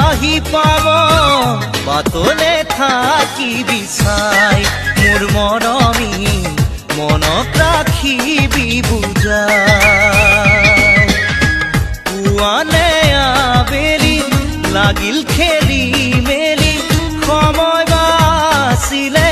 নাহি পাব। বাতলে থাকি বিচাই মোৰ মৰমী মনত ৰাখিবি বুজা পুৱালে আবেলি, লাগিল খেলি মেলি, সময় বাচিলে